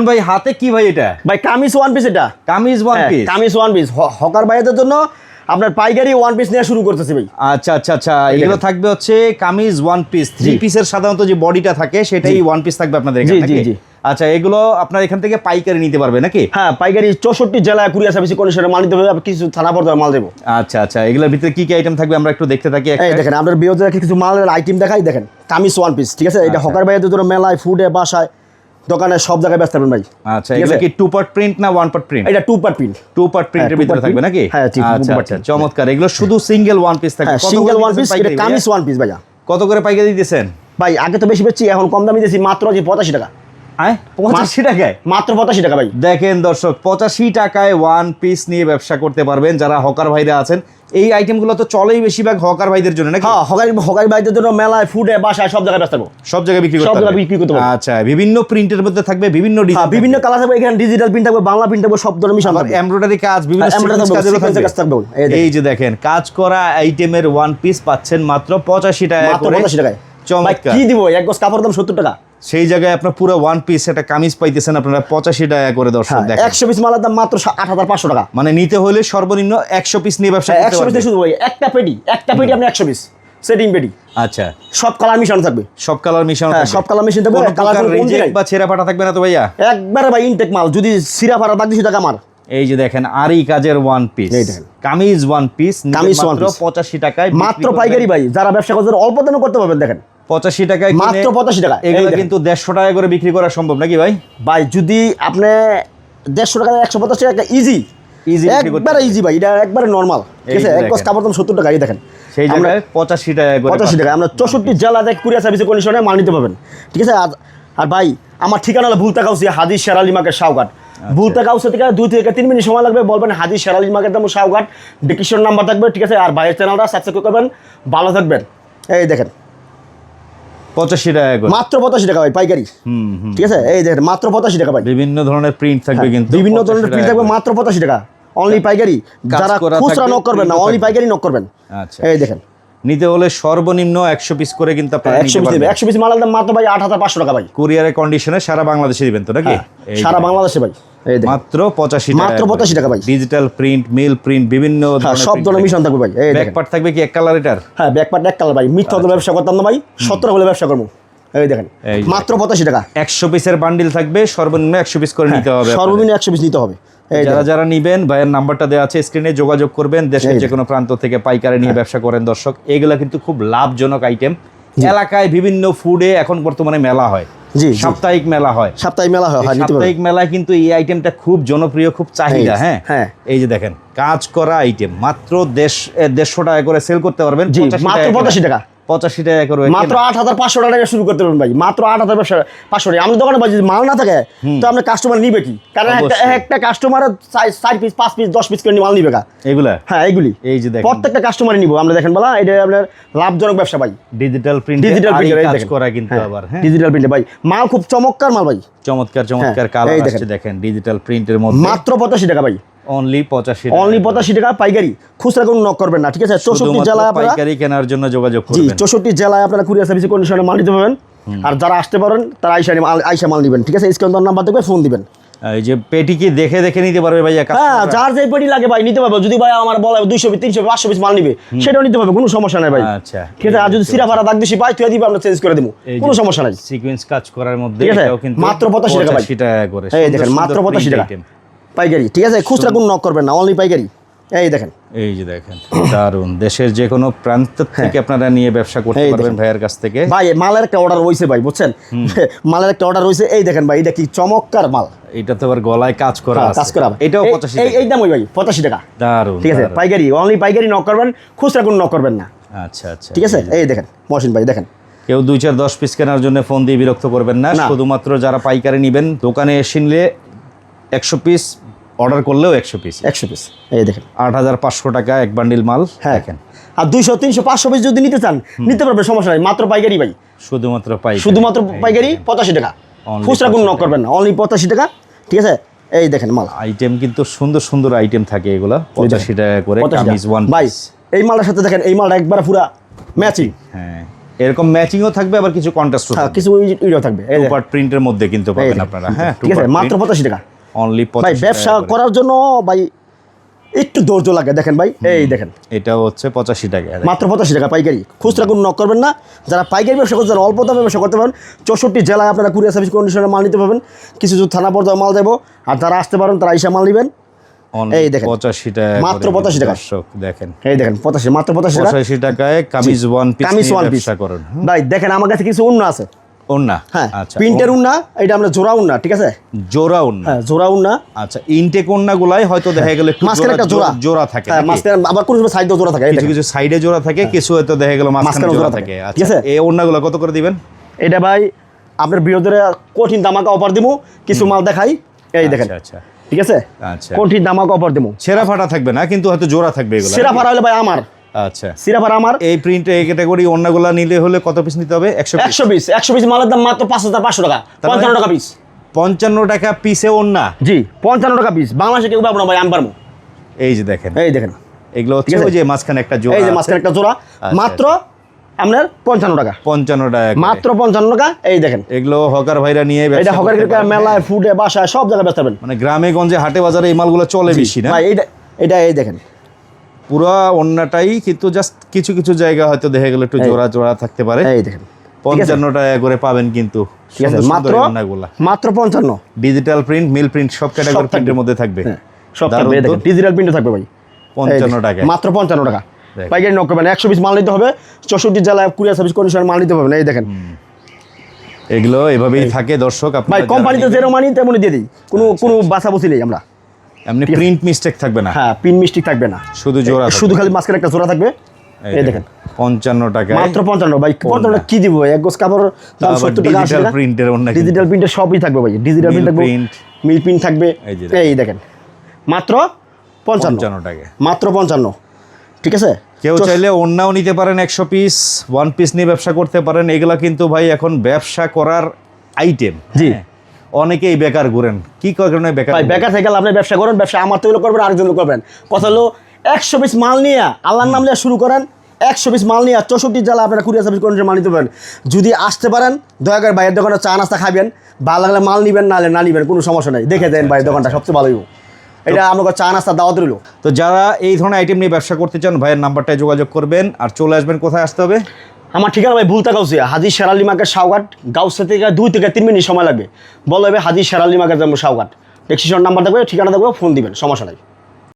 ভাই হাতে কি ভাই এটা? ভাই কামিজ ওয়ান পিস এটা। কামিজ ওয়ান হ্যাঁ, piece kameez one piece hawker ভাইদের জন্য আপনার পাইকারি ওয়ান পিস নেওয়া শুরু করতেছি ভাই। আচ্ছা আচ্ছা আচ্ছা। এগুলো থাকবে হচ্ছে কামিজ ওয়ান পিস থ্রি পিসের সাধারণত যে বডিটা থাকে সেটাই ওয়ান পিস থাকবে আপনাদের এখানে জি, জি, জি। আচ্ছা এগুলো আপনার এখান থেকে পাইকারি নিতে পারবে নাকি? হ্যাঁ পাইকারি চৌষট্টি জেলায় কুরিয়ার সার্ভিস কন্ডিশনে মাল নিতে কিছু থানা পর্যায়ে মাল দেবো। আচ্ছা আচ্ছা। এগুলোর ভিতরে কি কি আইটেম থাকবে আমরা একটু দেখতে থাকি দেখেন আপনার বিরোধী কিছু মালের আইটেম দেখাই দেখেন। কামিজ ওয়ান পিস ঠিক আছে? এটা আচ্ছা। হকার ভাইদের জন্য মেলায় ফুডে বাসায় দোকানে সব জায়গায় ব্যস্ত থাকবেন ভাই। আচ্ছা এগুলো কি টু পার্ট প্রিন্ট না ওয়ান পার্ট প্রিন্ট এটা two part print two part প্রিন্টের ভিতরে থাকবে নাকি? হ্যাঁ, আচ্ছা আচ্ছা চমৎকার। এগুলো শুধু সিঙ্গেল ওয়ান পিস থাকবে। সিঙ্গেল ওয়ান পিস এটা কামিজ ওয়ান পিস ভাইয়া। কত করে পাইকারি দিতেছেন? ভাই আগে তো বেশি বেচছি এখন কম দামি দিয়েছি মাত্র যে পঁচাশি টাকা। পঁচাশি টাকায়? মাত্র পঁচাশি টাকা ভাই। দেখেন দর্শক পঁচাশি টাকায় ওয়ান পিস নিয়ে ব্যবসা করতে পারবেন যারা হকার ভাইরা আছেন। এই আইটেমগুলো তো চলেই বেশিরভাগ হকার ভাইদের জন্য নাকি? হ্যাঁ হকারি হকারি ভাইদের জন্য মেলায় ফুডে বাসায় সব জায়গায় ব্যস্ত সব জায়গায় বিক্রি সব জায়গায় বিক্রি করতে আচ্ছা বিভিন্ন প্রিন্টের মধ্যে থাকবে বিভিন্ন হ্যাঁ ডিজাইন বিভিন্ন কালার থাকবে এখানে ডিজিটাল প্রিন্ট থাকবে বাংলা প্রিন্ট থাকবে সব ধরনের মিশন থাকবে। এমব্রয়ডারি কাজ বিভিন্ন হ্যাঁ, কাজেরও থাকবে। কাজ থাকবে, এই যে দেখেন কাজ করা আইটেমের ওয়ান পিস পাচ্ছেন মাত্র পঁচাশি টাকা মাত্র করে পঁচাশি টাকায়। চমৎকার। কি দিব? এক গজ কাপড় দাম সত্তর টাকা। সেই জায়গায় আপনার পুরো ওয়ান পিস একটা কামিজ পাইতেছেন আপনারা পঁচাশি টাকা করে দর্শক হ্যাঁ দেখেন। একশো পিস মালের দাম মাত্র আট হাজার পাঁচশো টাকা। মানে নিতে হলে সর্বনিম্ন একশো পিস নিয়ে ব্যবসা একশো পিস শুধু একটা পেটি একটা পেটি আপনি একশো পিস সেটিং পেটি। আচ্ছা। সব কালার মিশানো থাকবে। সব কালার মিশানো হ্যাঁ, সব কালার দেবো কোনো কালার বা ছেঁড়া ফাটা থাকবে না তো ভাইয়া? একবারে ভাই ইনটেক মাল যদি সিরা দাগ দিছি টাকা আমার। এই যে দেখেন আরি কাজের one piece kameez one piece kameez মাত্র পঁচাশি টাকায় মাত্র পাইকারি ভাই যারা ব্যবসা করতে অল্প দামে করতে পারবেন দেখেন। পঁচাশি টাকায় মাত্র 85 টাকা। এগুলো কিন্তু দেড়শো টাকা করে বিক্রি করা সম্ভব নাকি ভাই? ভাই যদি আপনি দেড়শো টাকা একশো পঞ্চাশ টাকা ইজি করতে একবারে ইজি ভাই এটা একবারে নর্মাল ঠিক আছে? এক গজ দেখেন। কাপড় দাম সত্তর টাকা এই দেখেন। সেই জায়গায় পঁচাশি টাকা পঁচাশি টাকা আমরা চৌষট্টি জেলাতে কুরিয়ার সার্ভিসে কন্ডিশনে মাল নিতে পারবেন। ঠিক আছে? আর আর ভাই আমার ঠিকানা হলো ভুলতা কাউসি হাজির শেরালি মার্কেট শাহঘাট আচ্ছা। ভুলতা কাউসি থেকে দুই থেকে তিন মিনিট সময় লাগবে বলবেন হাজির শেরালি মার্কেট দাম শাহঘাট ডিকিশন নাম্বার থাকবে ঠিক আছে? আর ভাইয়ের চ্যানেলটা সাবস্ক্রাইব করবেন ভালো থাকবেন। এই দেখেন। পঁচাশি টাকা করে। মাত্র পঁচাশি টাকা ভাই পাইকারি। ঠিক আছে? এই দেখেন মাত্র পঁচাশি টাকা ভাই। বিভিন্ন ধরনের প্রিন্ট থাকবে কিন্তু হ্যাঁ, বিভিন্ন ধরনের প্রিন্ট থাকবে মাত্র পঁচাশি টাকা। অনলি পাইকারি। যারা খুচরা নক করবেন না অনলি পাইকারি নক করবেন। আচ্ছা। এই দেখেন। নিতে হলে সর্বনিম্ন একশো পিস করে কিন্তু আপনারা একশো পিস একশো পিস মালের দাম মাত্র ভাই আট হাজার পাঁচশো টাকা ভাই। কুরিয়ারের কন্ডিশনে সারা বাংলাদেশে দিবেন তো নাকি? হ্যাঁ, সারা বাংলাদেশে ভাই। মাত্র পঁচাশি মাত্র 85 টাকা ভাই। ডিজিটাল প্রিন্ট মিল প্রিন্ট বিভিন্ন হ্যাঁ সব ধরনের মিশন থাকবে ভাই। ব্যাকপার্ট থাকবে কি এক কালার এটার? হ্যাঁ ব্যাকপার্ট এক কালার ভাই। মিথ্যা ব্যবসা করতাম না ভাই। সতেরো হলে ব্যবসা করব। এই দেখেন মাত্র পঁচাশি টাকা। একশো পিসের বান্ডিল থাকবে সর্বনিম্ন একশো পিস করে নিতে হবে হ্যাঁ, সর্বনিম্ন একশো পিস নিতে হবে। যারা যারা নিবেন ভাইয়ের নাম্বারটা দেওয়া আছে স্ক্রিনে যোগাযোগ করবেন দেশের যে কোনো প্রান্ত থেকে পাইকারি নিয়ে ব্যবসা করেন দর্শক। এগুলা কিন্তু খুব লাভজনক আইটেম এলাকায় বিভিন্ন ফুডে এখন বর্তমানে মেলা হয়। সাপ্তাহিক মেলা হয়। সাপ্তাহিক মেলা হয় হ্যাঁ সাপ্তাহিক মেলায় কিন্তু এই আইটেমটা খুব জনপ্রিয় খুব চাহিদা হ্যাঁ? হ্যাঁ। এই যে দেখেন কাজ করা আইটেম মাত্র দেশ দেড়শো টাকা করে সেল করতে পারবেন। মাত্র পঁচাশি টাকা। পঁচাশি টাকা করে মাত্র আট হাজার পাঁচশো টাকা শুরু করতে পারবেন ভাই। মাত্র আট হাজার পাঁচশো টাকা। আমাদের দোকানে ভাই যদি মাল না থাকে তো কাস্টমার নিবে কি? কারণ একটা কাস্টমার চার পিস পাঁচ পিস দশ পিস করে মাল নিবে কা? এগুলা? হ্যাঁ এইগুলি এই যে দেখেন। প্রত্যেকটা কাস্টমারই নিবো। আমরা দেখেন বলা এটা আপনার লাভজনক ব্যবসা ভাই। ডিজিটাল প্রিন্ট ডিজিটাল প্রিন্টার কাজ করা কিন্তু আবার হ্যাঁ। ডিজিটাল প্রিন্টে ভাই। মাল খুব চমৎকার মাল ভাই। চমৎকার চমৎকার হ্যাঁ, কালার আসছে দেখেন ডিজিটাল প্রিন্টের মধ্যে। মাত্র পঁচাশি টাকা ভাই। অনলি পঁচাশি অনলি পঁচাশি টাকা পাইকারি। খুচরা কোনো নক করবেন না ঠিক আছে? চৌষট্টি জেলায় পাইকারি কেনার জন্য যোগাযোগ জি চৌষট্টি জেলায় আপনারা কুরিয়ার সার্ভিস কন্ডিশনে মাল নিতে পারবেন। আর যারা আসতে পারেন তারা আইসা আইসা মাল নেবেন ঠিক আছে? স্ক্রিন নাম্বার দেখবে ফোন দিবেন। এই যে পেটি কি দেখে দেখে নিতে পারবে ভাইয়া হ্যাঁ যার যে পেটি লাগে ভাই নিতে পারবে। যদি ভাই আমার বলে দুইশো তিনশো পাঁচশো পিস মাল নিবে সেটাও নিতে পারবে কোনো সমস্যা নাই ভাই। আচ্ছা ঠিক আছে? আর যদি সিরা ফারা দাগ বেশি পাই তুই দিবে আমরা চেঞ্জ করে দেবো। কোনো সমস্যা নাই। সিকোয়েন্স কাজ করার মধ্যে মাত্র 85 টাকা ভাই। টাকা করে। এই সুন্দর দেখেন মাত্র পঁচাশি টাকা। item। পাইকারি ঠিক আছে? খুচরা কোনো নক করবেন না অনলি পাইকারি। এই দেখেন। এই যে দেখেন দারুণ দেশের যে কোনো প্রান্ত থেকে আপনারা নিয়ে ব্যবসা করতে হ্যাঁ। পারবেন ভাইয়ের কাছ থেকে। ভাই মালের একটা অর্ডার রয়েছে ভাই বুঝছেন? মালের একটা অর্ডার রয়েছে এই দেখেন ভাই এটা কি চমৎকার মাল। এটা তো আবার গলায় কাজ করা হ্যাঁ, আছে। কাজ করা। এটাও এই- পঁচাশি এই টাকা। এই দাম ওই ভাই পঁচাশি টাকা। দারুণ ঠিক আছে পাইকারি অনলি পাইকারি নক করবেন খুচরা কোনো নক করবেন না। আচ্ছা আচ্ছা ঠিক আছে? এই দেখেন মহসিন ভাই দেখেন। কেউ দুই চার দশ পিস কেনার জন্য ফোন দিয়ে বিরক্ত করবেন না। না। শুধুমাত্র যারা পাইকারি নেবেন দোকানে এসে নিলে একশো পিস অর্ডার করলেও একশো পিস একশো পিস এই দেখেন। আট হাজার পাঁচশো টাকা এক বান্ডিল মাল। হ্যাঁ। দেখেন। আর দুইশো তিনশো পাঁচশো পিস যদি নিতে চান নিতে পারবে সমস্যা নাই। মাত্র পাইকারি ভাই। শুধুমাত্র পাই শুধুমাত্র পাইকারি পঁচাশি টাকা। খুচরা কোনো নক করবেন না। অনলি পঁচাশি টাকা। ঠিক আছে? এই দেখেন মাল। আইটেম কিন্তু সুন্দর সুন্দর আইটেম থাকে এগুলা। পঁচাশি টাকা করে 85 কামিজ ওয়ান ভাই এই মালটার সাথে দেখেন এই মালটা একবার পুরা ম্যাচিং হ্যাঁ। এরকম ম্যাচিংও থাকবে আবার কিছু কন্ট্রাস্টও হ্যাঁ কিছু থাকবে। এই টু পার্ট প্রিন্টের মধ্যে কিন্তু পাবেন আপনারা। হ্যাঁ ঠিক আছে? মাত্র পঁচাশি টাকা। অনলি ভাই ব্যবসা করার জন্য ভাই একটু ধৈর্য লাগে। দেখেন ভাই এই দেখেন। এটা হচ্ছে পঁচাশি টাকা মাত্র পঁচাশি টাকা পাইকারি। খুচরা কোনো নক করবেন না। যারা পাইকারি ব্যবসা করছেন অল্প দামে ব্যবসা করতে পারেন। চৌষট্টি জেলায় আপনারা কুরিয়ার সার্ভিস কন্ডিশনে মাল নিতে পারবেন। কিছু থানা পর্যায়ে মাল দেবো। আর যারা আসতে পারেন তারা আইসা মাল নেবেন। এই দেখেন। পঁচাশি টাকা মাত্র 85 টাকা। দেখেন। এই দেখেন পঁচাশি মাত্র পঁচাশি টাকা। পঁচাশি টাকায় kameez one piece kameez one piece ভাই দেখেন আমার কাছে কিছু অন্য আছে। ওন্না হ্যাঁ আচ্ছা প্রিন্টের এটা আমরা জোড়া ঠিক আছে? জোড়া ওন্না হ্যাঁ জোড়া আচ্ছা ইনটেক ওন্না গুলাই হয়তো দেখা গেল একটু মাঝখানে একটা জোড়া। জোড়া থাকে হ্যাঁ? মাঝখানে আবার কোনো সাইড জোড়া থাকে কিছু কিছু সাইডে জোড়া থাকে কিছু হয়তো দেখা গেল মাঝখানে জোড়া থাকে। থাকে, ঠিক আচ্ছা আছে? এই ওন্নাগুলো কত করে দিবেন? এটা ভাই আপনার বিরোধীরা কঠিন দামাকা অফার দিব কিছু মাল দেখাই এই দেখেন। আচ্ছা আচ্ছা। ঠিক আছে? আচ্ছা। কঠিন দামাকা অফার দিব ছেঁড়া ফাটা থাকবে না কিন্তু হয়তো জোড়া থাকবে এগুলো সিরা ভাড়া হলে ভাই আমার। আচ্ছা। সিরা ভাড়া আমার। এই প্রিন্ট এই ক্যাটাগরি অন্যগুলা নিলে হলে কত পিস নিতে হবে? একশো একশো পিস একশো পিস মালের দাম মাত্র পাঁচ হাজার পাঁচশো টাকা। পঞ্চান্ন টাকা পিস পঞ্চান্ন টাকা পিসে ওন্না জি পঞ্চান্ন টাকা পিস বাংলাদেশে কেউ পাবো না ভাই আমি পারব। এই যে দেখেন। এই দেখেন। এগুলো হচ্ছে ওই যে মাঝখানে একটা জোড়া। এই যে মাঝখানে একটা জোড়া। আচ্ছা, মাত্র আপনার পঞ্চান্ন টাকা। পঞ্চান্ন টাকা মাত্র পঞ্চান্ন টাকা। এই দেখেন। এগুলো হকার ভাইরা নিয়ে এটা হকার মেলায় ফুটে বাসায় সব জায়গায় পারবেন মানে গ্রামে গঞ্জে হাটে বাজারে এই মালগুলো চলে বেশি না? এইটা এটা এই দেখেন। পুরো অন্যটাই কিন্তু জাস্ট কিছু কিছু জায়গা হয়তো দেখা গেল একটু জোড়া জোড়া থাকতে পারে। এই দেখেন পঞ্চান্ন টাকা করে পাবেন কিন্তু মাত্র মাত্র পঞ্চান্ন। ডিজিটাল প্রিন্ট মিল প্রিন্ট সব ক্যাটাগরি প্রিন্টের মধ্যে থাকবে। হ্যাঁ সব ডিজিটাল থাকবে ভাই। পঞ্চান্ন টাকা মাত্র পঞ্চান্ন টাকা। পাইকারি নক করবেন একশো পিস মাল নিতে হবে চৌষট্টি জেলায় কুরিয়ার সার্ভিস মাল নিতে পারবেন এই দেখেন। এগুলো এভাবেই থাকে দর্শক ভাই কোম্পানিতে যেরকম মানি তেমনই দিয়ে দিই। কোনো কোনো বাসা বসি নেই আমরা। এমনি প্রিন্ট মিস্টেক থাকবে না। হ্যাঁ পিন মিস্টেক থাকবে না। শুধু জোড়া শুধু খালি মাঝখানে একটা জোড়া থাকবে। এই দেখেন। পঞ্চান্ন টাকা মাত্র পঞ্চান্ন। ভাই পঞ্চান্ন কি দিব? এক গোছ কাপড় print এর অন্য ডিজিটাল প্রিন্টের সবই থাকবে ভাই। ডিজিটাল প্রিন্ট থাকবে। মিল প্রিন্ট থাকবে। এই দেখেন। মাত্র পঞ্চান্ন। পঞ্চান্ন টাকা মাত্র পঞ্চান্ন। ঠিক আছে? কেউ চাইলে অন্যও নিতে পারেন একশো পিস ওয়ান পিস নিয়ে ব্যবসা করতে পারেন। এগুলা কিন্তু ভাই এখন ব্যবসা করার আইটেম জি। অনেকেই বেকার ঘুরেন। কি কারণে বেকার ভাই বেকার থেকে আপনি ব্যবসা করেন ব্যবসা আমার তৈরি করবেন আরেকজন করবেন। কথা হলো একশো পিস মাল নিয়ে আল্লাহর নাম নিয়ে শুরু করেন একশো পিস মাল নিয়ে চৌষট্টি জেলা আপনারা কুরিয়ার সার্ভিস কন্ডিশন মাল নিতে পারেন। যদি আসতে পারেন দয়া করে ভাইয়ের দোকানে চা নাস্তা খাবেন ভালো লাগলে মাল নিবেন নাহলে না নিবেন কোনো সমস্যা নেই। দেখে দেন ভাইয়ের দোকানটা সবচেয়ে ভালো হইব। এটা আমাকে চা নাস্তা দাওয়াত রইল। তো যারা এই ধরনের আইটেম নিয়ে ব্যবসা করতে চান ভাইয়ের নাম্বারটায় যোগাযোগ করবেন আর চলে আসবেন কোথায় আসতে হবে? আমার ঠিকানা ভাই ভুলতা গাউসিয়া হাজি শেরালি মার্কেট সাউঘাট গাউসিয়া থেকে দুই থেকে তিন মিনিট সময় লাগবে। বলো হবে হাজি শেরালি মার্কেট যাব সাউঘাট টেক্সিশন নাম্বার দেখবে ঠিকানা দেখবে ফোন দিবেন, সমস্যা নাই।